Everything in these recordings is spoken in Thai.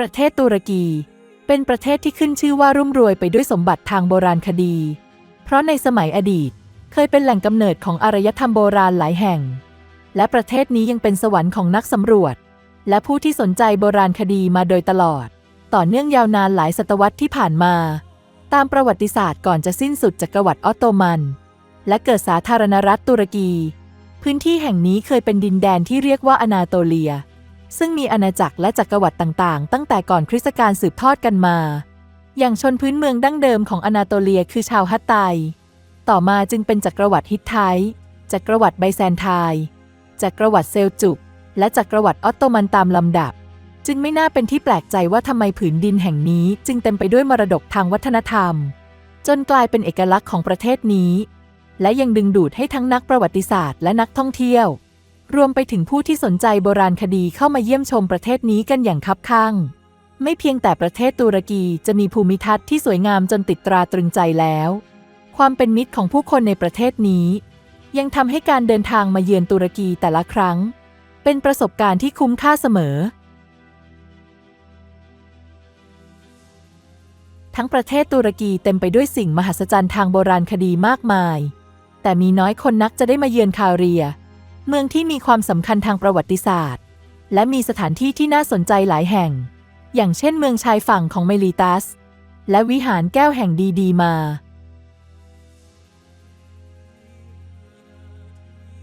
ประเทศตุรกี เป็นประเทศที่ขึ้นชื่อว่ารุ่มรวยไปด้วยสมบัติทางโบราณคดี เพราะในสมัยอดีตเคยเป็นแหล่งกำเนิดของอารยธรรมโบราณหลายแห่ง และประเทศนี้ยังเป็นสวรรค์ของนักสำรวจ และผู้ที่สนใจโบราณคดีมาโดยตลอด ต่อเนื่องยาวนานหลายศตวรรษที่ผ่านมา ตามประวัติศาสตร์ก่อนจะสิ้นสุดจักรวรรดิออตโตมัน และเกิดสาธารณรัฐตุรกี พื้นที่แห่งนี้เคยเป็นดินแดนที่เรียกว่าอนาโตเลีย ซึ่งมีอาณาจักรและจักรวรรดิต่างๆ ตั้งแต่ก่อนคริสตกาลสืบทอดกันมา อย่างชนพื้นเมืองดั้งเดิมของอนาโตเลียคือชาวฮัตไต ต่อมาจึงเป็นจักรวรรดิฮิตไทต์จักรวรรดิไบแซนไทน์จักรวรรดิเซลจุก และจักรวรรดิออตโตมันตามลำดับ จึงไม่น่าเป็นที่แปลกใจว่าทำไมผืนดินแห่งนี้จึงเต็มไปด้วยมรดกทางวัฒนธรรม จนกลายเป็นเอกลักษณ์ของประเทศนี้ และยังดึงดูดให้ทั้งนักประวัติศาสตร์และนักท่องเที่ยว รวมไปถึงผู้ที่สนใจโบราณคดีเข้ามาเยี่ยมชมประเทศนี้กันอย่างคับข้าง ไม่เพียงแต่ประเทศตุรกีจะมีภูมิทัศน์ที่สวยงามจนติดตราตรึงใจแล้ว ความเป็นมิตรของผู้คนในประเทศนี้ ยังทำให้การเดินทางมาเยือนตุรกีแต่ละครั้ง เป็นประสบการณ์ที่คุ้มค่าเสมอ ทั้งประเทศตุรกีเต็มไปด้วยสิ่งมหัศจรรย์ทางโบราณคดีมากมาย แต่มีน้อยคนนักจะได้มาเยือนคาเรีย เมืองที่มีความสำคัญทางประวัติศาสตร์ และมีสถานที่ที่น่าสนใจหลายแห่ง อย่างเช่นเมืองชายฝั่งของเมลิตัส และวิหารแก้วแห่งดีดีมา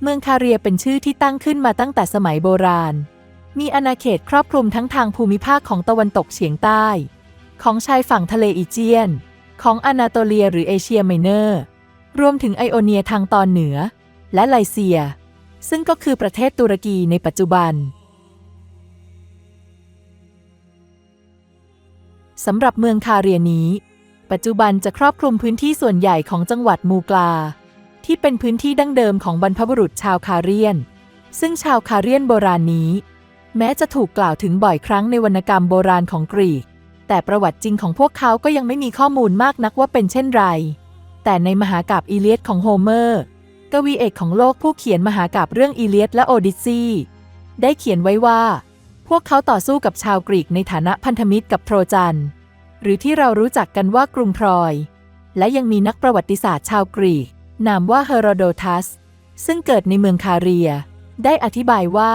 เมืองคาเรียเป็นชื่อที่ตั้งขึ้นมาตั้งแต่สมัยโบราณ มีอาณาเขตครอบคลุมทั้งทางภูมิภาคของตะวันตกเฉียงใต้ ของชายฝั่งทะเลอีเจียน ของอนาโตเลียหรือเอเชียไมเนอร์ รวมถึงไอโอเนียทางตอนเหนือ และไลเซีย ซึ่งก็คือประเทศตุรกีในปัจจุบันสำหรับเมืองคาเรียนี้ ปัจจุบันจะครอบคลุมพื้นที่ส่วนใหญ่ของจังหวัดมูกลา ที่เป็นพื้นที่ดั้งเดิมของบรรพบุรุษชาวคาเรียน ซึ่งชาวคาเรียนโบราณนี้ แม้จะถูกกล่าวถึงบ่อยครั้งในวรรณกรรมโบราณของกรีก แต่ประวัติจริงของพวกเขาก็ยังไม่มีข้อมูลมากนักว่าเป็นเช่นไร แต่ในมหากาพย์อีเลียดของโฮเมอร์ กวีเอกของโลกผู้เขียนมหากาพเรื่องอีเลียดและโอดิซีได้เขียนไว้ว่า พวกเขาต่อสู้กับชาวกรีกในฐานะพันธมิตรกับโทรจัน หรือที่เรารู้จักกันว่ากรุงทรอย และยังมีนักประวัติศาสตร์ชาวกรีก นามว่าเฮโรโดทัส ซึ่งเกิดในเมืองคาเรีย ได้อธิบายว่า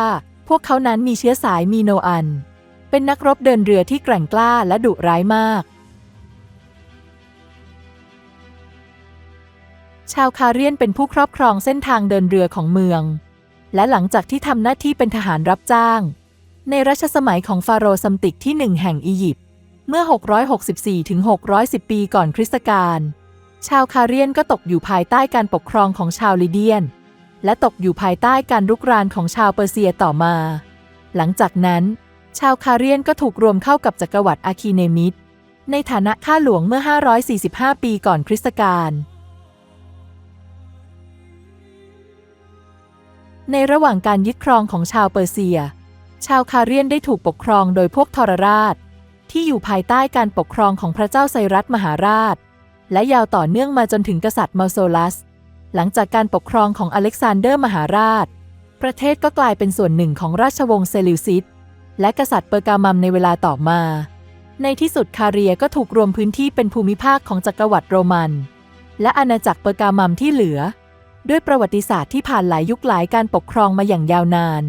พวกเขานั้นมีเชื้อสายมีโนอัน เป็นนักรบเดินเรือที่แกร่งกล้าและดุร้ายมาก ชาวคาเรียนเป็นผู้ครอบครองเส้นทางเดินเรือของเมือง และหลังจากที่ทำหน้าที่เป็นทหารรับจ้าง ในรัชสมัยของฟาโรห์ซัมติกที่หนึ่งแห่งอียิปต์เมื่อ 664ถึง610 ปีก่อนคริสตกาลชาวคาเรียนก็ตกอยู่ภายใต้การปกครองของชาวลิเดียน และตกอยู่ภายใต้การรุกรานของชาวเปอร์เซียต่อมา หลังจากนั้น ชาวคาเรียนก็ถูกรวมเข้ากับจักรวรรดิอาคีเนมิดในฐานะข้าหลวงเมื่อ 545 ปีก่อนคริสตกาล ในระหว่างการยึดครองของชาวเปอร์เซีย ชาวคาเรียนได้ถูกปกครองโดยพวกทรราช ที่อยู่ภายใต้การปกครองของพระเจ้าไซรัสมหาราช และยาวต่อเนื่องมาจนถึงกษัตริย์มาโซลัส หลังจากการปกครองของอเล็กซานเดอร์มหาราช ประเทศก็กลายเป็นส่วนหนึ่งของราชวงศ์เซลิวซิสและกษัตริย์เปอร์กามัมในเวลาต่อมา ในที่สุดคาเรียก็ถูกรวมพื้นที่เป็นภูมิภาคของจักรวรรดิโรมัน และอาณาจักรเปอร์กามัมที่เหลือ ด้วยประวัติศาสตร์ที่ผ่านหลายยุคหลายการปกครองมาอย่างยาวนาน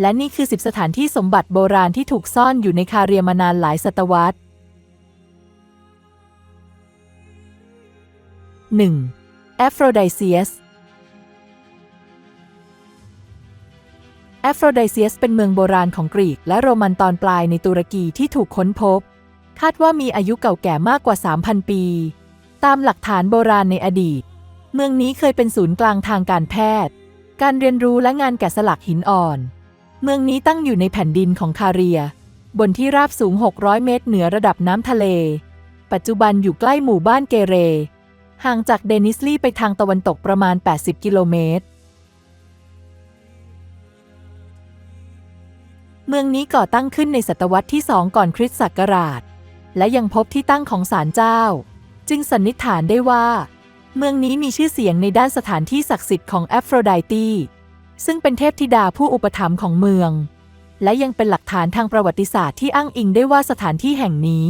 และนี่คือ 10 สถานที่สมบัติโบราณที่ถูกซ่อนอยู่ในคาเรียมานานหลายศตวรรษ 1. แอฟโรไดเซียสแอฟโรไดเซียสเป็นเมืองโบราณของกรีกและโรมันตอนปลายในตุรกีที่ถูกค้นพบ คาดว่ามีอายุเก่าแก่มากกว่า 3,000 ปี ตามหลักฐานโบราณในอดีต เมืองนี้เคยเป็นศูนย์กลางทางการแพทย์ การเรียนรู้และงานแกะสลักหินอ่อน เมืองนี้ตั้งอยู่ในแผ่นดินของคาเรีย บนที่ราบสูง 600 เมตรเหนือระดับน้ำทะเล ปัจจุบันอยู่ใกล้หมู่บ้านเกเร ห่างจากเดนิสลีไปทางตะวันตกประมาณ 80 กิโลเมตร เมืองนี้ก่อตั้งขึ้นในศตวรรษที่ 2 ก่อนคริสต์ศักราช และยังพบที่ตั้งของศาลเจ้า จึงสันนิษฐานได้ว่า เมืองนี้มีชื่อเสียงในด้านสถานที่ศักดิ์สิทธิ์ของแอฟโรไดตีซึ่งเป็นเทพธิดาผู้อุปถัมภ์ของเมือง และยังเป็นหลักฐานทางประวัติศาสตร์ที่อ้างอิงได้ว่าสถานที่แห่งนี้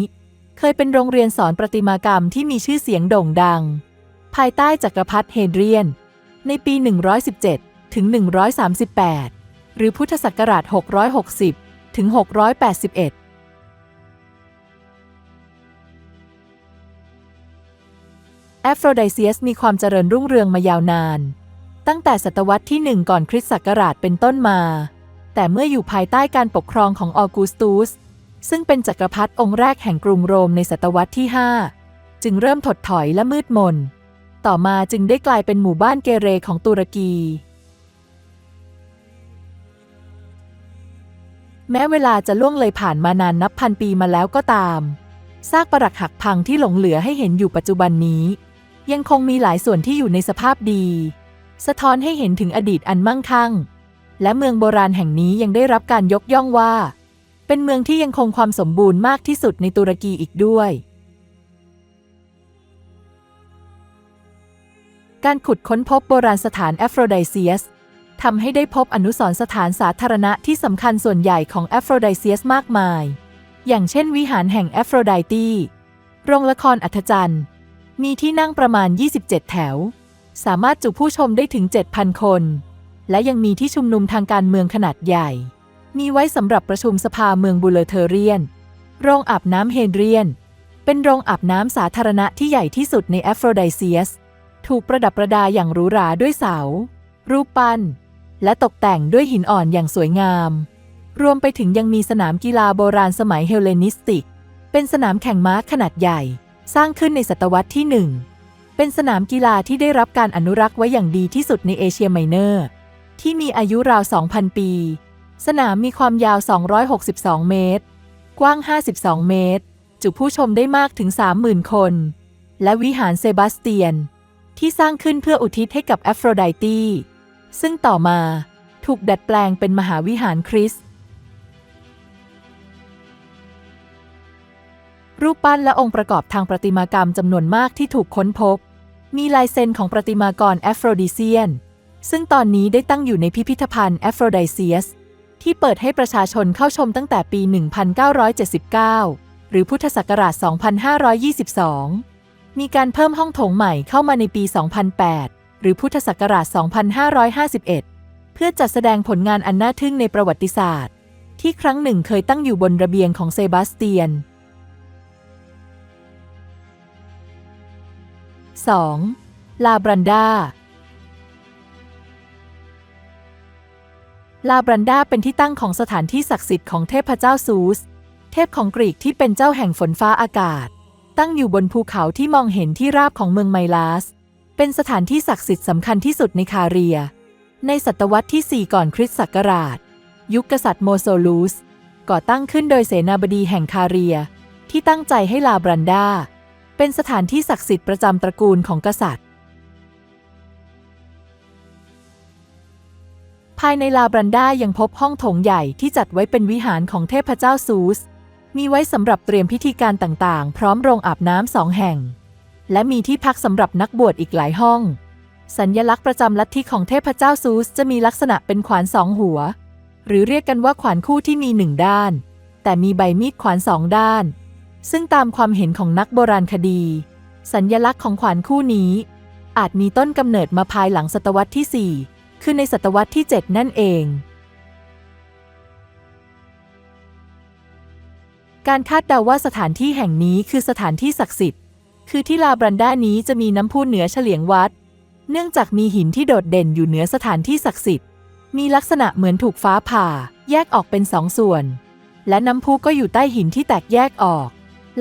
เคยเป็นโรงเรียนสอนประติมากรรมที่มีชื่อเสียงโด่งดัง ภายใต้จักรพรรดิเฮเดรียน ในปี 117 ถึง 138 หรือพุทธศักราช 660 ถึง 681 อฟโรไดเซียสมีความเจริญรุ่งเรืองมายาวนาน ตั้งแต่ศตวรรษที่1ก่อนคริสต์ศักราชเป็นต้นมา แต่เมื่ออยู่ภายใต้การปกครองของออกูสตุสซึ่งเป็นจักรพรรดิองค์แรกแห่งกรุงโรมในศตวรรษที่ 5 จึงเริ่มถดถอยและมืดมน ต่อมาจึงได้กลายเป็นหมู่บ้านเกเรของตุรกี แม้เวลาจะล่วงเลยผ่านมานานนับพันปีมาแล้วก็ตามซากปรักหักพังที่หลงเหลือให้เห็นอยู่ปัจจุบันนี้ ยังคงมีหลายส่วนที่อยู่ในสภาพดี สะท้อนให้เห็นถึงอดีตอันมั่งคั่ง และเมืองโบราณแห่งนี้ยังได้รับการยกย่องว่า เป็นเมืองที่ยังคงความสมบูรณ์มากที่สุดในตุรกีอีกด้วย การขุดค้นพบโบราณสถานแอฟโรไดเซียสทำให้ได้พบอนุสรณ์สถานสาธารณะที่สำคัญส่วนใหญ่ของแอฟโรไดเซียสมากมาย อย่างเช่นวิหารแห่งแอฟโรไดตีโรงละครอัธจันทร์ มีที่นั่งประมาณ 27 แถว สามารถจุผู้ชมได้ถึง 7,000 คน และยังมีที่ชุมนุมทางการเมืองขนาดใหญ่ มีไว้สำหรับประชุมสภาเมืองบูเลเทเรียน โรงอาบน้ำเฮนเรียน เป็นโรงอาบน้ำสาธารณะที่ใหญ่ที่สุดในแอฟโรไดเซียส ถูกประดับประดาอย่างหรูหราด้วยเสา รูปปั้น และตกแต่งด้วยหินอ่อนอย่างสวยงาม รวมไปถึงยังมีสนามกีฬาโบราณสมัยเฮเลนิสติก เป็นสนามแข่งม้าขนาดใหญ่ สร้างขึ้นในศตวรรษที่หนึ่งเป็นสนามกีฬาที่ได้รับการอนุรักษ์ไว้อย่างดีที่สุดในเอเชียไมเนอร์ ที่มีอายุราว 2,000 ปี สนามมีความยาว 262 เมตร กว้าง 52 เมตร จุผู้ชมได้มากถึง 30,000 คน และวิหารเซบาสเตียน ที่สร้างขึ้นเพื่ออุทิศให้กับแอฟโรไดตีซึ่งต่อมาถูกดัดแปลงเป็นมหาวิหารคริสต์ รูปปั้นและองค์ประกอบทางประติมากรรมจำนวนมากที่ถูกค้นพบ มีลายเซ็นของประติมากรแอฟโรดิเซียน ซึ่งตอนนี้ได้ตั้งอยู่ในพิพิธภัณฑ์แอฟโรไดเซียส ที่เปิดให้ประชาชนเข้าชมตั้งแต่ปี 1979 หรือพุทธศักราช 2522 มีการเพิ่มห้องโถงใหม่เข้ามาในปี 2008 หรือพุทธศักราช 2551 เพื่อจัดแสดงผลงานอันน่าทึ่งในประวัติศาสตร์ ที่ครั้งหนึ่งเคยตั้งอยู่บนระเบียงของเซบาสเตียน 2. ลาบรันดา ลาบรันดาเป็นที่ตั้งของสถานที่ศักดิ์สิทธิ์ของเทพเจ้าซูส เทพของกรีกที่เป็นเจ้าแห่งฝนฟ้าอากาศ ตั้งอยู่บนภูเขาที่มองเห็นที่ราบของเมืองไมลาส เป็นสถานที่ศักดิ์สิทธิ์สำคัญที่สุดในคาเรีย ในศตวรรษที่ 4 ก่อนคริสต์ศักราช ยุคกษัตริย์โมโซลูส ก่อตั้งขึ้นโดยเสนาบดีแห่งคาเรีย ที่ตั้งใจให้ลาบรันดา เป็นสถานที่ศักดิ์สิทธิ์ประจำตระกูลของกษัตริย์ ภายในลาบรันดายังพบห้องโถงใหญ่ที่จัดไว้เป็นวิหารของเทพเจ้าซูส มีไว้สำหรับเตรียมพิธีการต่างๆ พร้อมโรงอาบน้ำสองแห่ง และมีที่พักสำหรับนักบวชอีกหลายห้อง สัญญลักษณ์ประจำลัทธิของเทพเจ้าซูสจะมีลักษณะเป็นขวานสองหัว หรือเรียกกันว่าขวานคู่ที่มีหนึ่งด้าน แต่มีใบมีดขวานสองด้าน ซึ่งตามความเห็นของนักโบราณคดี สัญญลักษณ์ของขวานคู่นี้ อาจมีต้นกำเนิดมาภายหลังศตวรรษที่ 4 คือในศตวรรษที่ 7 นั่นเอง การคาดเดาว่าสถานที่แห่งนี้คือสถานที่ศักดิ์สิทธิ์ คือที่ลาบรันดานี้จะมีน้ำพุเหนือเฉลียงวัด เนื่องจากมีหินที่โดดเด่นอยู่เหนือสถานที่ศักดิ์สิทธิ์ มีลักษณะเหมือนถูกฟ้าผ่า แยกออกเป็นสองส่วน และน้ำพุก็อยู่ใต้หินที่แตกแยกออก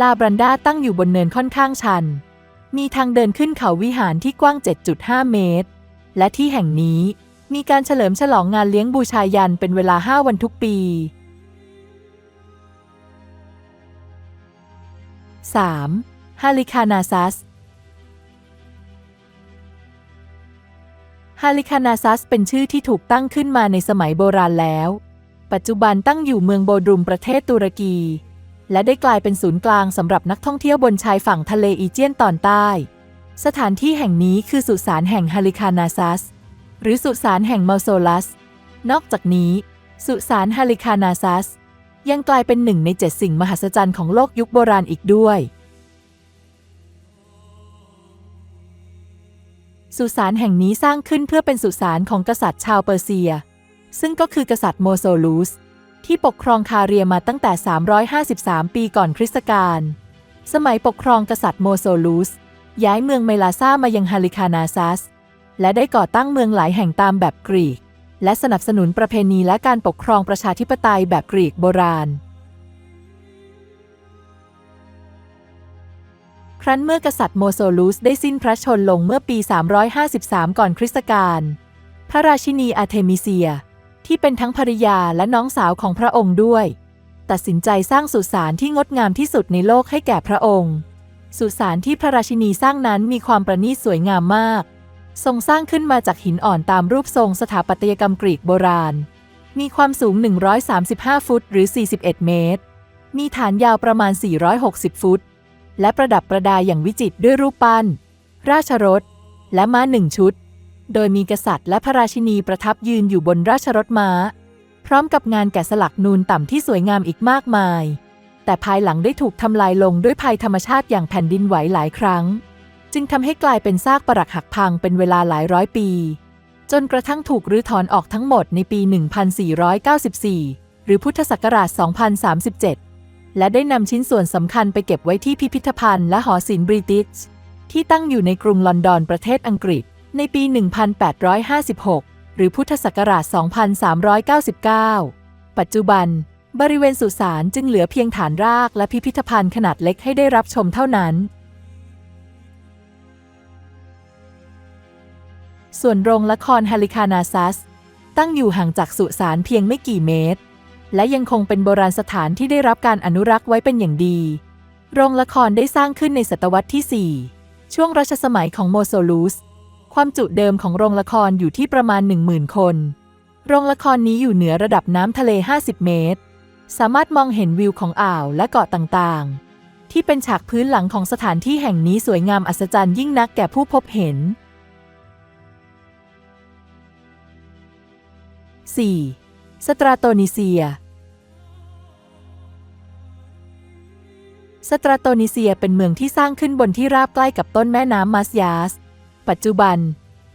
ลาบรันดาตั้งอยู่บนเนินค่อนข้างชัน มีทางเดินขึ้นเขาวิหารที่กว้าง 7.5 เมตร และที่แห่งนี้มีการเฉลิมฉลองงานเลี้ยงบูชายันเป็นเวลา 5 วันทุกปี 3. ฮาลิคานาซัสฮาลิคานาซัสเป็นชื่อที่ถูกตั้งขึ้นมาในสมัยโบราณแล้ว ปัจจุบันตั้งอยู่เมืองโบดรุมประเทศตุรกี และได้กลายเป็นศูนย์กลางสำหรับนักท่องเที่ยวบนชายฝั่งทะเลอีเจียนตอนใต้ สถานที่แห่งนี้คือสุสานแห่งฮาลิคานาซัส หรือสุสานแห่งเมาโซลัส นอกจากนี้ สุสานฮาลิคานาซัส ยังกลายเป็นหนึ่งในเจ็ดสิ่งมหัศจรรย์ของโลกยุคโบราณอีกด้วยสุสานแห่งนี้สร้างขึ้นเพื่อเป็นสุสานของกษัตริย์ชาวเปอร์เซีย ซึ่งก็คือกษัตริย์โมโซลูส ที่ปกครองคาเรียมาตั้งแต่ 353 ปีก่อนคริสตกาล สมัยปกครองกษัตริย์โมโซลูส ย้ายเมืองเมลาซามายังฮาลิคานาซัส และได้ก่อตั้งเมืองหลายแห่งตามแบบกรีก และสนับสนุนประเพณีและการปกครองประชาธิปไตยแบบกรีกโบราณ ครั้นเมื่อกษัตริย์โมโซลูสได้สิ้นพระชนลงเมื่อปี 353 ก่อนคริสตกาล พระราชินีอาเทมิเซีย ที่เป็นทั้งภริยาและน้องสาวของพระองค์ด้วย ตัดสินใจสร้างสุสานที่งดงามที่สุดในโลกให้แก่พระองค์ สุสานที่พระราชินีสร้างนั้นมีความประณีตสวยงามมาก ทรงสร้างขึ้นมาจากหินอ่อนตามรูปทรงสถาปัตยกรรมกรีกโบราณ มีความสูง 135 ฟุตหรือ 41 เมตร มีฐานยาวประมาณ 460 ฟุต และประดับประดาอย่างวิจิตรด้วยรูปปั้น ราชรถ และม้าหนึ่งชุด โดยมีกษัตริย์และพระราชินีประทับยืนอยู่บนราชรถม้า พร้อมกับงานแกะสลักนูนต่ำที่สวยงามอีกมากมาย แต่ภายหลังได้ถูกทำลายลงด้วยภัยธรรมชาติอย่างแผ่นดินไหวหลายครั้ง จึงทำให้กลายเป็นซากปรักหักพังเป็นเวลาหลายร้อยปี จนกระทั่งถูกรื้อถอนออกทั้งหมดในปี 1494 หรือพุทธศักราช 2037 และได้นำชิ้นส่วนสำคัญไปเก็บไว้ที่พิพิธภัณฑ์และหอศิลป์บริติชที่ตั้งอยู่ในกรุงลอนดอนประเทศอังกฤษ ในปี 1856 หรือพุทธศักราช 2399 ปัจจุบัน บริเวณสุสานจึงเหลือเพียงฐานรากและพิพิธภัณฑ์ขนาดเล็กให้ได้รับชมเท่านั้น ส่วนโรงละครฮาลิคานาซัส ตั้งอยู่ห่างจากสุสานเพียงไม่กี่เมตร และยังคงเป็นโบราณสถานที่ได้รับการอนุรักษ์ไว้เป็นอย่างดี โรงละครได้สร้างขึ้นในศตวรรษที่ 4 ช่วงรัชสมัยของโมโซลูส ความจุเดิมของโรงละครอยู่ที่ประมาณ 10,000 คน โรงละครนี้อยู่เหนือระดับน้ำทะเล 50 เมตร สามารถมองเห็นวิวของอ่าวและเกาะต่างๆ ที่เป็นฉากพื้นหลังของสถานที่แห่งนี้สวยงามอัศจรรย์ยิ่งนักแก่ผู้พบเห็น 4. สตราโตนิเซีย สตราโตนิเซียเป็นเมืองที่สร้างขึ้นบนที่ราบใกล้กับต้นแม่น้ำมัสยาส ปัจจุบัน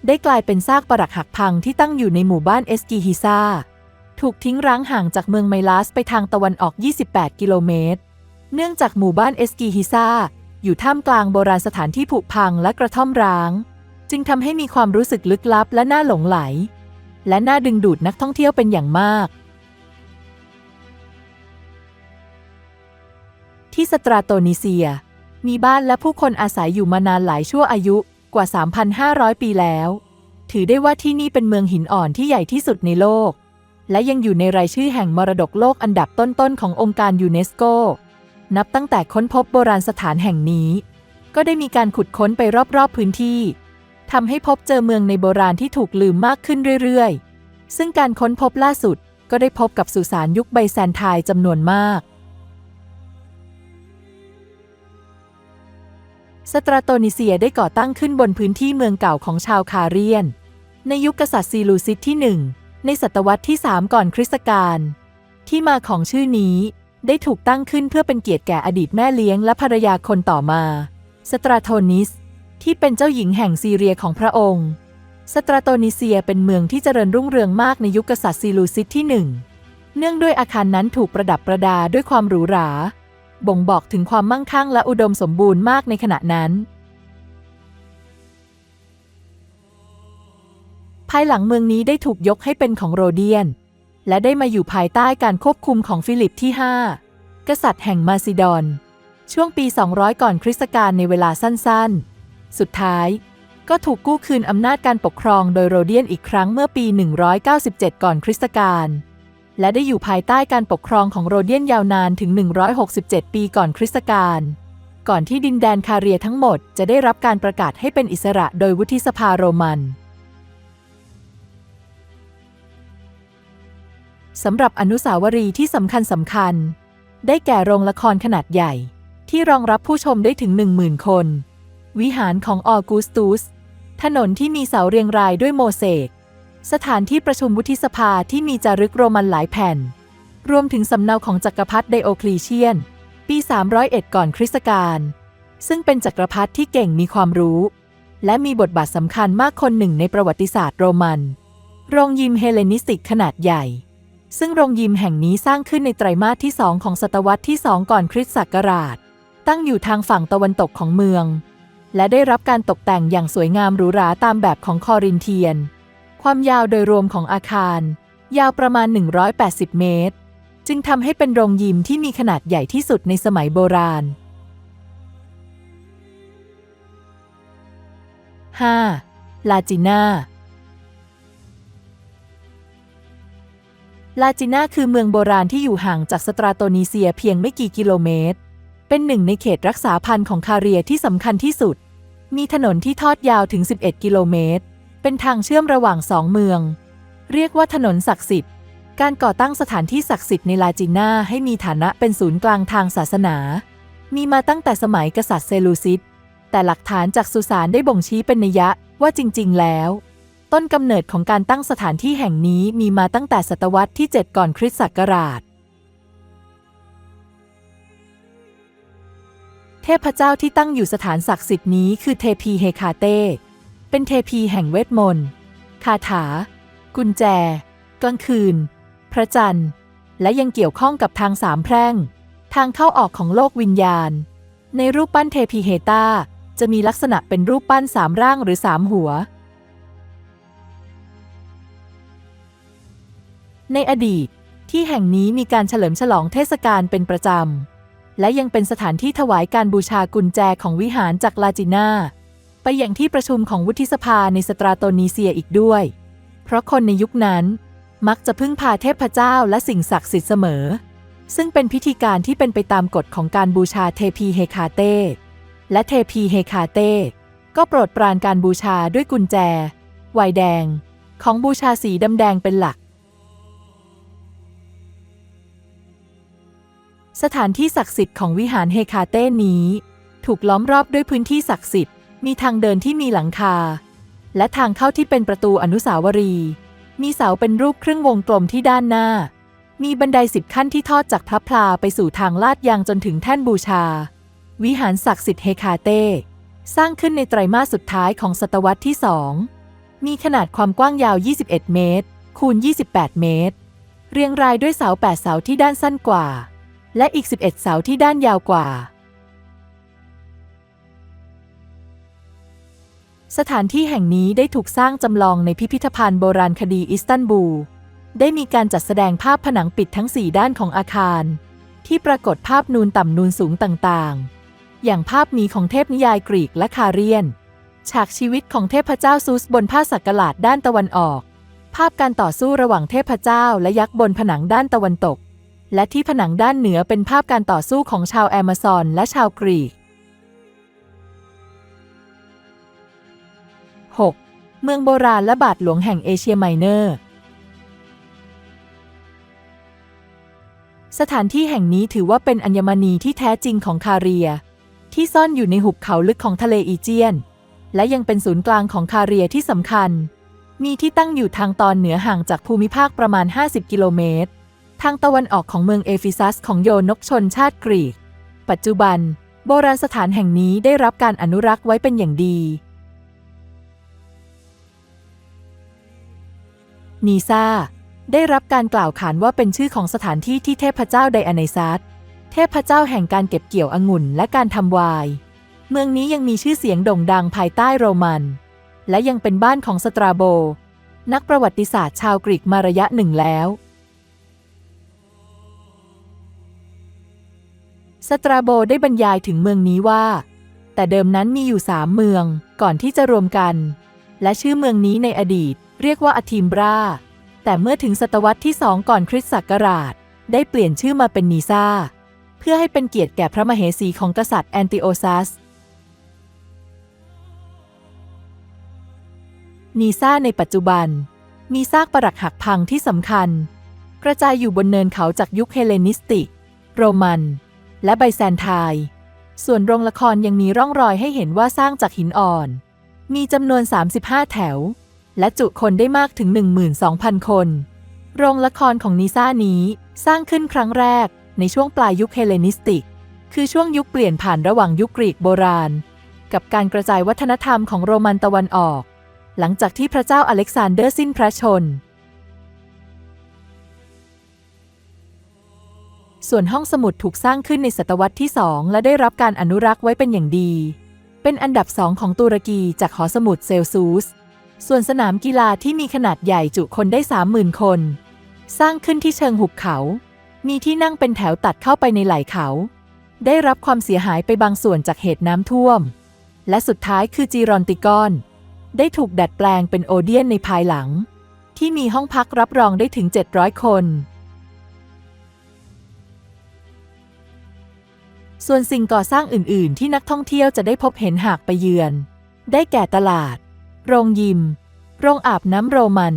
ได้กลายเป็นซากปรักหักพังที่ตั้งอยู่ในหมู่บ้านเอสกิฮิซาถูกทิ้งร้างห่างจากเมืองไมลาสไปทางตะวันออก 28 กิโลเมตร เนื่องจากหมู่บ้านเอสกิฮิซาอยู่ท่ามกลางโบราณสถานที่ผุพังและกระท่อมร้าง จึงทำให้มีความรู้สึกลึกลับและน่าหลงไหล และน่าดึงดูดนักท่องเที่ยวเป็นอย่างมาก ที่สตราโตนิเซีย มีบ้านและผู้คนอาศัยอยู่มานานหลายชั่วอายุ กว่า 3,500 ปีแล้ว ถือได้ว่าที่นี่เป็นเมืองหินอ่อนที่ใหญ่ที่สุดในโลก และยังอยู่ในรายชื่อแห่งมรดกโลกอันดับต้นๆขององค์การยูเนสโก นับตั้งแต่ค้นพบโบราณสถานแห่งนี้ ก็ได้มีการขุดค้นไปรอบๆพื้นที่ทำให้พบเจอเมืองในโบราณที่ถูกลืมมากขึ้นเรื่อยๆ ซึ่งการค้นพบล่าสุดก็ได้พบกับสุสานยุคไบแซนไทน์จำนวนมาก สตราโตนิเซียได้ก่อตั้งขึ้นบนพื้นที่เมืองเก่าของชาวคาเรียน ในยุคกษัตริย์ซีลูซิสที่หนึ่งในศตวรรษที่ 3 ก่อนคริสตกาลที่มาของชื่อนี้ได้ถูกตั้งขึ้นเพื่อเป็นเกียรติแก่อดีตแม่เลี้ยงและภรรยาคนต่อมา สตราโทนิส ที่เป็นเจ้าหญิงแห่งซีเรียของพระองค์ สตราโตนิเซียเป็นเมืองที่เจริญรุ่งเรืองมากในยุคกษัตริย์ซีลูซิสที่หนึ่งเนื่องด้วยอาคารนั้นถูกประดับประดาด้วยความหรูหรา บ่งบอกถึงความมั่งคั่งและอุดมสมบูรณ์มากในขณะนั้น ภายหลังเมืองนี้ได้ถูกยกให้เป็นของโรเดียน และได้มาอยู่ภายใต้การควบคุมของฟิลิปที่ 5 กษัตริย์แห่งมาซิดอน ช่วงปี 200 ก่อนคริสตกาลในเวลาสั้นๆ สุดท้ายก็ถูกกู้คืนอำนาจการปกครองโดยโรเดียนอีกครั้งเมื่อปี 197 ก่อนคริสตกาล และได้อยู่ภายใต้การปกครองของโรเดียนยาวนานถึง 167 ปีก่อนคริสตกาล ก่อนที่ดินแดนคาเรียทั้งหมดจะได้รับการประกาศให้เป็นอิสระโดยวุฒิสภาโรมัน สำหรับอนุสาวรีย์ที่สำคัญสำคัญ ได้แก่โรงละครขนาดใหญ่ ที่รองรับผู้ชมได้ถึง 10,000 คน วิหารของออกุสตุสถนนที่มีเสาเรียงรายด้วยโมเสก สถานที่ประชุมวุฒิสภาที่มีจารึกโรมันหลายแผ่น รวมถึงสำเนาของจักรพรรดิไดโอคลีเชียน ปี 301 ก่อนคริสตกาลซึ่งเป็นจักรพรรดิที่เก่งมีความรู้ และมีบทบาทสำคัญมากคนหนึ่งในประวัติศาสตร์โรมัน โรงยิมเฮเลนิสติกขนาดใหญ่ ซึ่งโรงยิมแห่งนี้สร้างขึ้นในไตรมาสที่2ของศตวรรษที่2ก่อนคริสต์ศักราช ตั้งอยู่ทางฝั่งตะวันตกของเมือง และได้รับการตกแต่งอย่างสวยงามหรูหราตามแบบของคอรินเทียน ความยาวโดยรวมของอาคาร ยาวประมาณ 180 เมตร จึงทำให้เป็นโรงยิมที่มีขนาดใหญ่ที่สุดในสมัยโบราณ 5. ลาจิน่าลาจิน่าคือเมืองโบราณที่อยู่ห่างจากสตราโตนีเซียเพียงไม่กี่กิโลเมตร เป็นหนึ่งในเขตรักษาพันธุ์ของคาเรียที่สำคัญที่สุด มีถนนที่ทอดยาวถึง 11 กิโลเมตร เป็นทางเชื่อมระหว่างสองเมือง เรียกว่าถนนศักดิ์สิทธิ์ การก่อตั้งสถานที่ศักดิ์สิทธิ์ในลาจิน่าให้มีฐานะเป็นศูนย์กลางทางศาสนา มีมาตั้งแต่สมัยกษัตริย์เซลูซิดแต่หลักฐานจากสุสานได้บ่งชี้เป็นนัยยะว่าจริง ๆ แล้ว ต้นกำเนิดของการตั้งสถานที่แห่งนี้มีมาตั้งแต่ศตวรรษที่ 7 ก่อนคริสต์ศักราช เทพเจ้าที่ตั้งอยู่สถานศักดิ์สิทธิ์นี้คือเทพีเฮคาเต เป็นเทพีแห่งเวทมนต์ คาถา กุญแจ กลางคืน พระจันทร์ และยังเกี่ยวข้องกับทางสามแพร่ง ทางเข้าออกของโลกวิญญาณ ในรูปปั้นเทพีเฮตาจะมีลักษณะเป็นรูปปั้นสามร่างหรือสามหัว ในอดีต ที่แห่งนี้มีการเฉลิมฉลองเทศกาลเป็นประจำ และยังเป็นสถานที่ถวายการบูชากุญแจของวิหารจากลาจิน่า ไปอย่างที่ประชุมของวุฒิสภาในสตราโตนีเซียอีกด้วย เพราะคนในยุคนั้นมักจะพึ่งพาเทพเจ้าและสิ่งศักดิ์สิทธิ์เสมอ ซึ่งเป็นพิธีการที่เป็นไปตามกฎของการบูชาเทพีเฮคาเต้และเทพีเฮคาเต้ก็โปรดปรานการบูชาด้วยกุญแจไวน์แดง ของบูชาสีดำแดงเป็นหลัก สถานที่ศักดิ์สิทธิ์ของวิหารเฮคาเต้นี้ ถูกล้อมรอบด้วยพื้นที่ศักดิ์สิทธิ์ มีทางเดินที่มีหลังคา และทางเข้าที่เป็นประตูอนุสาวรีย์มีเสาเป็นรูปครึ่งวงกลมที่ด้านหน้า มีบันไดสิบขั้นที่ทอดจากพระพลาไปสู่ทางลาดยางจนถึงแท่นบูชา วิหารศักดิ์สิทธิ์เฮคาเต้สร้างขึ้นในไตรมาสสุดท้ายของศตวรรษที่สองมีขนาดความกว้างยาว 21 เมตร คูณ 28 เมตร เรียงรายด้วยเสา 8 เสาที่ด้านสั้นกว่า และอีก 11 เสาที่ด้านยาวกว่า สถานที่แห่งนี้ได้ถูกสร้างจำลองในพิพิธภัณฑ์โบราณคดีอิสตันบูล ได้มีการจัดแสดงภาพผนังปิดทั้ง 4 ด้านของอาคาร ที่ปรากฏภาพนูนต่ำนูนสูงต่างๆ อย่างภาพหมีของเทพนิยายกรีกและคาเรียน ฉากชีวิตของเทพเจ้าซูสบนผ้าสักหลาดด้านตะวันออก ภาพการต่อสู้ระหว่างเทพเจ้าและยักษ์บนผนังด้านตะวันตก และที่ผนังด้านเหนือเป็นภาพการต่อสู้ของชาวแอมะซอนและชาวกรีก 6. เมืองโบราณและบาทหลวงแห่งเอเชียไมเนอร์ สถานที่แห่งนี้ถือว่าเป็นอัญมณีที่แท้จริงของคาเรีย ที่ซ่อนอยู่ในหุบเขาลึกของทะเลอีเจียน และยังเป็นศูนย์กลางของคาเรียที่สำคัญ มีที่ตั้งอยู่ทางตอนเหนือห่างจากภูมิภาคประมาณ 50 กิโลเมตร ทางตะวันออกของเมืองเอฟิซัสของโยนกชนชาติกรีก ปัจจุบัน โบราณสถานแห่งนี้ได้รับการอนุรักษ์ไว้เป็นอย่างดี นีซาได้รับการกล่าวขานว่าเป็นชื่อของสถานที่ที่เทพเจ้าไดอาไนซัสเทพเจ้าแห่งการเก็บเกี่ยวองุ่นและการทำไวน์เมืองนี้ยังมีชื่อเสียงโด่งดังภายใต้โรมัน และยังเป็นบ้านของสตราโบ นักประวัติศาสตร์ชาวกรีกมาระยะหนึ่งแล้ว สตราโบได้บรรยายถึงเมืองนี้ว่า แต่เดิมนั้นมีอยู่สามเมืองก่อนที่จะรวมกัน และชื่อเมืองนี้ในอดีต เรียกว่าอทิมบรา แต่เมื่อถึงศตวรรษที่สองก่อนคริสตศักราช ได้เปลี่ยนชื่อมาเป็นนีซาเพื่อให้เป็นเกียรติแก่พระมเหสีของกษัตริย์แอนติโอซัสนีซาในปัจจุบัน มีซากปรักหักพังที่สำคัญ กระจายอยู่บนเนินเขาจากยุคเฮเลนิสติก โรมัน และไบแซนไทน์ ส่วนโรงละครยังมีร่องรอยให้เห็นว่าสร้างจากหินอ่อน มีจำนวน 35 แถว และจุคนได้มากถึง 12,000 คน โรงละครของนิซ่านี้สร้างขึ้นครั้งแรกในช่วงปลายยุคเฮเลนิสติก คือช่วงยุคเปลี่ยนผ่านระหว่างยุคกรีกโบราณ กับการกระจายวัฒนธรรมของโรมันตะวันออก หลังจากที่พระเจ้าอเล็กซานเดอร์สิ้นพระชน ส่วนห้องสมุดถูกสร้างขึ้นในศตวรรษที่ 2 และได้รับการอนุรักษ์ไว้เป็นอย่างดี เป็นอันดับสองของตุรกีจากหอสมุดเซลซูส ส่วนสนามกีฬาที่มีขนาดใหญ่จุคนได้ 30,000 คน สร้างขึ้นที่เชิงหุบเขา มีที่นั่งเป็นแถวตัดเข้าไปในไหล่เขา ได้รับความเสียหายไปบางส่วนจากเหตุน้ำท่วม และสุดท้ายคือจีรอนติกอน ได้ถูกดัดแปลงเป็นโอเดียนในภายหลัง ที่มีห้องพักรับรองได้ถึง 700 คน ส่วนสิ่งก่อสร้างอื่น ๆ ที่นักท่องเที่ยวจะได้พบเห็นหากไปเยือน ได้แก่ตลาด โรงยิม โรงอาบน้ำโรมัน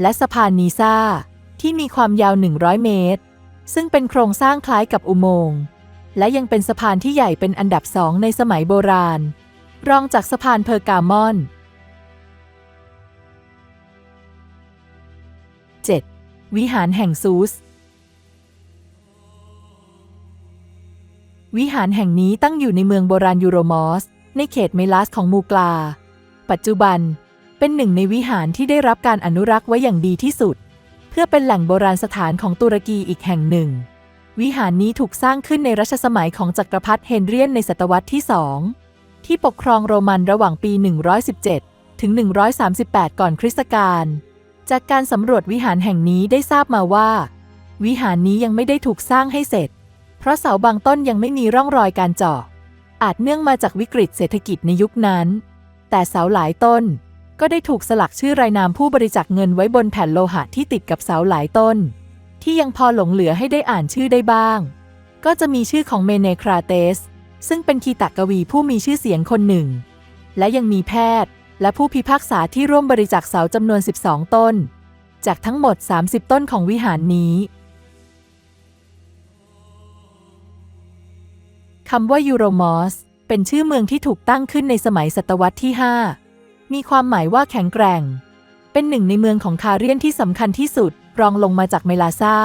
และสะพานนีซ่า ที่มีความยาว 100 เมตร ซึ่งเป็นโครงสร้างคล้ายกับอุโมงค์ และยังเป็นสะพานที่ใหญ่เป็นอันดับสองในสมัยโบราณ รองจากสะพานเพอร์กามอน 7. วิหารแห่งซูส วิหารแห่งนี้ตั้งอยู่ในเมืองโบราณยูโรมอส ในเขตเมลัสของมูกลา ปัจจุบันเป็นหนึ่งในวิหารที่ได้รับการอนุรักษ์ไว้อย่างดีที่สุด เพื่อเป็นแหล่งโบราณสถานของตุรกีอีกแห่งหนึ่ง วิหารนี้ถูกสร้างขึ้นในรัชสมัยของจักรพรรดิเฮนเรียนในศตวรรษที่2ที่ปกครองโรมันระหว่างปี 117 ถึง 138 ก่อนคริสตกาลจากการสำรวจวิหารแห่งนี้ได้ทราบมาว่า วิหารนี้ยังไม่ได้ถูกสร้างให้เสร็จ เพราะเสาบางต้นยังไม่มีร่องรอยการเจาะอาจเนื่องมาจากวิกฤตเศรษฐกิจในยุคนั้น แต่เสาหลายต้น ก็ได้ถูกสลักชื่อรายนามผู้บริจาคเงินไว้บนแผ่นโลหะที่ติดกับเสาหลายต้น ที่ยังพอหลงเหลือให้ได้อ่านชื่อได้บ้าง ก็จะมีชื่อของเมเนคราเตส ซึ่งเป็นคีตกวีผู้มีชื่อเสียงคนหนึ่ง และยังมีแพทย์ และผู้พิพากษาที่ร่วมบริจาคเสาจำนวน 12 ต้น จากทั้งหมด 30 ต้นของวิหารนี้คำว่ายูโรมอส เป็นชื่อเมืองที่ถูกตั้งขึ้นในสมัยศตวรรษที่ 5 มีความหมายว่าแข็งแกร่ง เป็นหนึ่งในเมืองของคาเรียนที่สำคัญที่สุด รองลงมาจากเมลาซา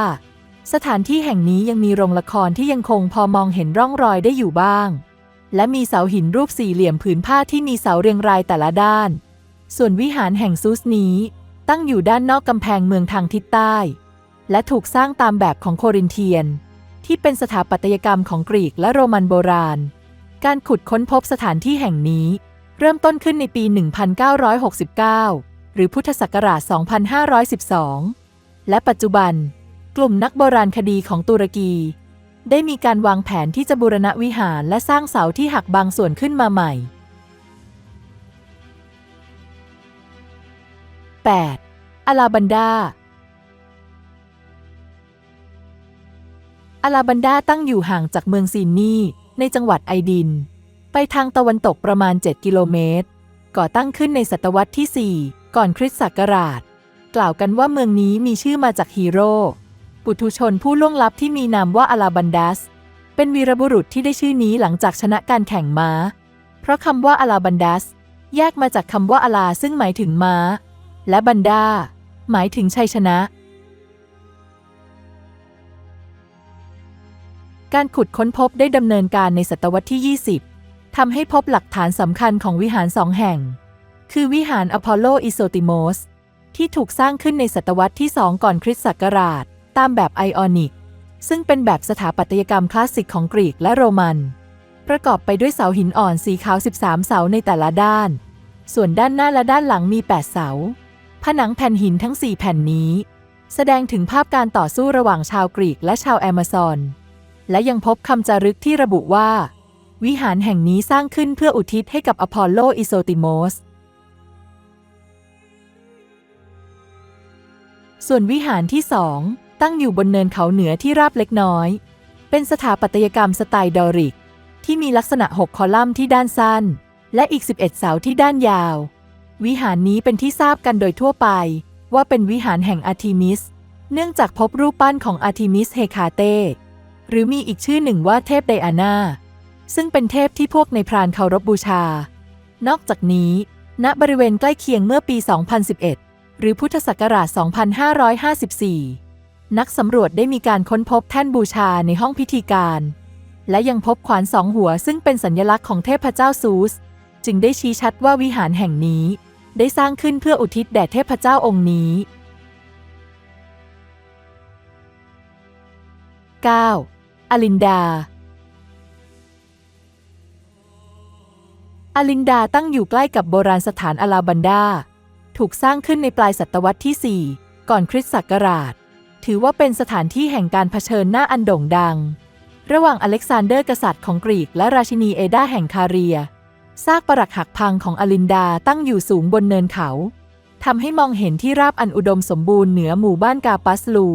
สถานที่แห่งนี้ยังมีโรงละครที่ยังคงพอมองเห็นร่องรอยได้อยู่บ้าง และมีเสาหินรูปสี่เหลี่ยมผืนผ้าที่มีเสาเรียงรายแต่ละด้าน ส่วนวิหารแห่งซูสนี้ ตั้งอยู่ด้านนอกกำแพงเมืองทางทิศใต้ และถูกสร้างตามแบบของโครินเทียน ที่เป็นสถาปัตยกรรมของกรีกและโรมันโบราณ การขุดค้นพบสถานที่แห่งนี้ เริ่มต้นขึ้นในปี 1969 หรือพุทธศักราช 2512 และปัจจุบัน กลุ่มนักโบราณคดีของตุรกี ได้มีการวางแผนที่จะบูรณะวิหารและสร้างเสาที่หักบางส่วนขึ้นมาใหม่ 8. อาลาบันดาอาลาบันดาตั้งอยู่ห่างจากเมืองซีนนี ในจังหวัดไอดิน ไปทางตะวันตกประมาณ 7 กิโลเมตร ก่อตั้งขึ้นในศตวรรษที่ 4 ก่อนคริสต์ศักราช กล่าวกันว่าเมืองนี้มีชื่อมาจากฮีโร่ปุถุชนผู้ล่วงลับที่มีนามว่าอลาบันดัส เป็นวีรบุรุษที่ได้ชื่อนี้หลังจากชนะการแข่งม้า เพราะคำว่าอลาบันดัส แยกมาจากคำว่าอลาซึ่งหมายถึงม้า และบันดาหมายถึงชัยชนะ การขุดค้นพบได้ดำเนินการในศตวรรษที่ 20 ทำให้พบหลักฐานสำคัญของวิหารสองแห่ง คือวิหารอพอลโลอิโซติโมสที่ถูกสร้างขึ้นในศตวรรษที่ 2 ก่อนคริสต์ศักราช ตามแบบไอออนิก ซึ่งเป็นแบบสถาปัตยกรรมคลาสสิกของกรีกและโรมัน ประกอบไปด้วยเสาหินอ่อนสีขาว 13 เสาในแต่ละด้าน ส่วนด้านหน้าและด้านหลังมี 8 เสา ผนังแผ่นหินทั้ง 4 แผ่นนี้ แสดงถึงภาพการต่อสู้ระหว่างชาวกรีกและชาวแอมะซอน และยังพบคำจารึกที่ระบุว่า วิหารแห่งนี้สร้างขึ้นเพื่ออุทิศให้กับอพอลโลอิโซติโมส ส่วนวิหารที่สองตั้งอยู่บนเนินเขาเหนือที่ราบเล็กน้อย เป็นสถาปัตยกรรมสไตล์ดอริก ที่มีลักษณะ 6 คอลัมน์ที่ด้านสั้น และอีก 11 เสาที่ด้านยาว วิหารนี้เป็นที่ทราบกันโดยทั่วไป ว่าเป็นวิหารแห่งอาร์ทิมิส เนื่องจากพบรูปปั้นของอาร์ทิมิสเฮคาเต หรือมีอีกชื่อหนึ่งว่าเทพไดอาน่า ซึ่งเป็นเทพที่พวกในพรานเคารพบูชา นอกจากนี้ ณบริเวณใกล้เคียงเมื่อปี 2011 หรือพุทธศักราช 2554 นักสำรวจได้มีการค้นพบแท่นบูชาในห้องพิธีการ และยังพบขวานสองหัวซึ่งเป็นสัญลักษณ์ของเทพเจ้าซูส จึงได้ชี้ชัดว่าวิหารแห่งนี้ ได้สร้างขึ้นเพื่ออุทิศแด่เทพเจ้าองค์นี้ 9. อลินดา อลินดาตั้งอยู่ใกล้กับโบราณสถานอลาบันดา ถูกสร้างขึ้นในปลายศตวรรษที่ 4 ก่อนคริสต์ศักราช ถือว่าเป็นสถานที่แห่งการเผชิญหน้าอันโด่งดัง ระหว่างอเล็กซานเดอร์กษัตริย์ของกรีกและราชินีเอดาแห่งคาเรีย ซากปรักหักพังของอลินดาตั้งอยู่สูงบนเนินเขาทำให้มองเห็นที่ราบอันอุดมสมบูรณ์เหนือหมู่บ้านกาปัสลู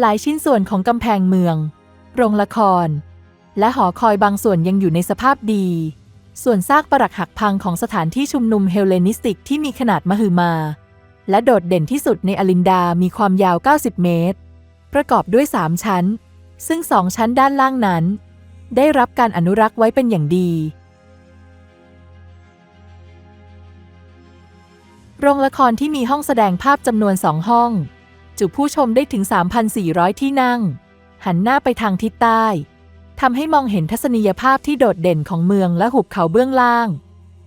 หลายชิ้นส่วนของกำแพงเมือง โรงละคร และหอคอยบางส่วนยังอยู่ในสภาพดี ส่วนซากปรักหักพังของสถานที่ชุมนุมเฮลเลนิสติกที่มีขนาดมหึมา และโดดเด่นที่สุดในอลินดามีความยาว 90 เมตร ประกอบด้วย 3 ชั้น ซึ่งสองชั้นด้านล่างนั้น ได้รับการอนุรักษ์ไว้เป็นอย่างดีโรงละครที่มีห้องแสดงภาพจำนวนสองห้อง จุผู้ชมได้ถึง 3,400 ที่นั่ง หันหน้าไปทางทิศใต้ทำให้มองเห็นทัศนียภาพที่โดดเด่นของเมืองและหุบเขาเบื้องล่าง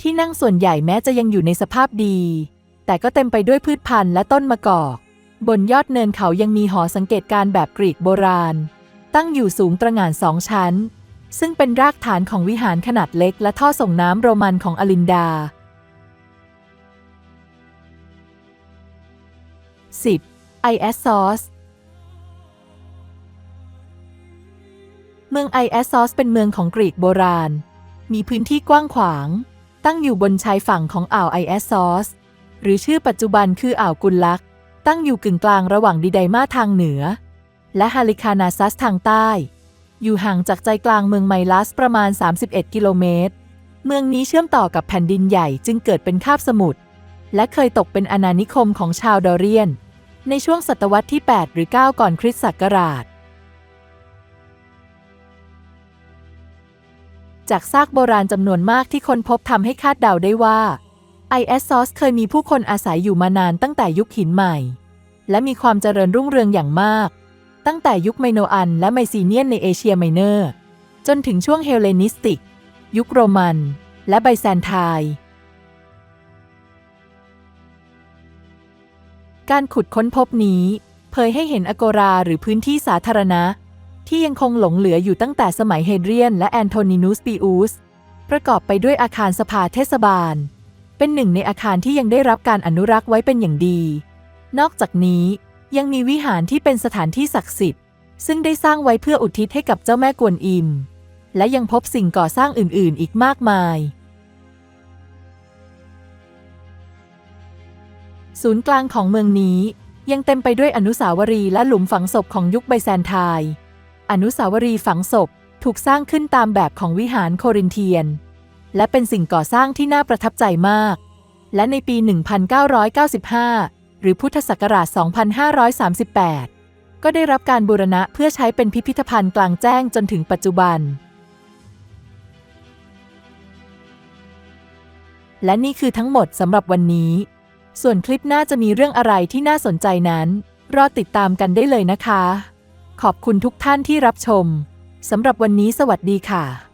ที่นั่งส่วนใหญ่แม้จะยังอยู่ในสภาพดี แต่ก็เต็มไปด้วยพืชพันธุ์และต้นมะกอก บนยอดเนินเขายังมีหอสังเกตการณ์แบบกรีกโบราณ ตั้งอยู่สูงตระหง่านสองชั้น ซึ่งเป็นรากฐานของวิหารขนาดเล็กและท่อส่งน้ำโรมันของอลินดา 10. ไอแอสซอส เมืองไอแอสซอสเป็นเมืองของกรีกโบราณ มีพื้นที่กว้างขวาง ตั้งอยู่บนชายฝั่งของอ่าวไอแอสซอส หรือชื่อปัจจุบันคืออ่าวกุลลัก ตั้งอยู่กึ่งกลางระหว่างดีไดมาทางเหนือ และฮาลิคานาซัสทางใต้ อยู่ห่างจากใจกลางเมืองไมลัสประมาณ 31 กิโลเมตร เมืองนี้เชื่อมต่อกับแผ่นดินใหญ่จึงเกิดเป็นคาบสมุทร และเคยตกเป็นอาณานิคมของชาวดอเรียน ในช่วงศตวรรษที่ 8 หรือ 9 ก่อนคริสต์ศักราช จากซากโบราณจำนวนมากที่คนพบทำให้คาดเดาได้ว่าไอแอสซอสเคยมีผู้คนอาศัยอยู่มานานตั้งแต่ยุคหินใหม่ และมีความเจริญรุ่งเรืองอย่างมาก ตั้งแต่ยุคไมโนอันและไมซีเนียนในเอเชียไมเนอร์ จนถึงช่วงเฮลเลนิสติก ยุคโรมัน และไบแซนไทน์การขุดค้นพบนี้ เผยให้เห็นอโกราหรือพื้นที่สาธารณะ ที่ยังคงหลงเหลืออยู่ตั้งแต่สมัยเฮเดรียนและแอนโทนินูสปีอุสประกอบไปด้วยอาคารสภาเทศบาล เป็นหนึ่งในอาคารที่ยังได้รับการอนุรักษ์ไว้เป็นอย่างดี นอกจากนี้ยังมีวิหารที่เป็นสถานที่ศักดิ์สิทธิ์ ซึ่งได้สร้างไว้เพื่ออุทิศให้กับเจ้าแม่กวนอิม และยังพบสิ่งก่อสร้างอื่น ๆ อีกมากมาย ศูนย์กลางของเมืองนี้ยังเต็มไปด้วยอนุสาวรีย์และหลุมฝังศพของยุคไบแซนไทน์ อนุสาวรีย์ฝังศพถูกสร้างขึ้นตามแบบของวิหารโครินเทียน และเป็นสิ่งก่อสร้างที่น่าประทับใจมาก และในปี 1995 หรือพุทธศักราช 2538 ก็ได้รับการบูรณะเพื่อใช้เป็นพิพิธภัณฑ์กลางแจ้งจนถึงปัจจุบัน และนี่คือทั้งหมดสำหรับวันนี้ ส่วนคลิปหน้าจะมีเรื่องอะไรที่น่าสนใจนั้น รอติดตามกันได้เลยนะคะ ขอบคุณทุกท่านที่รับชม สำหรับวันนี้สวัสดีค่ะ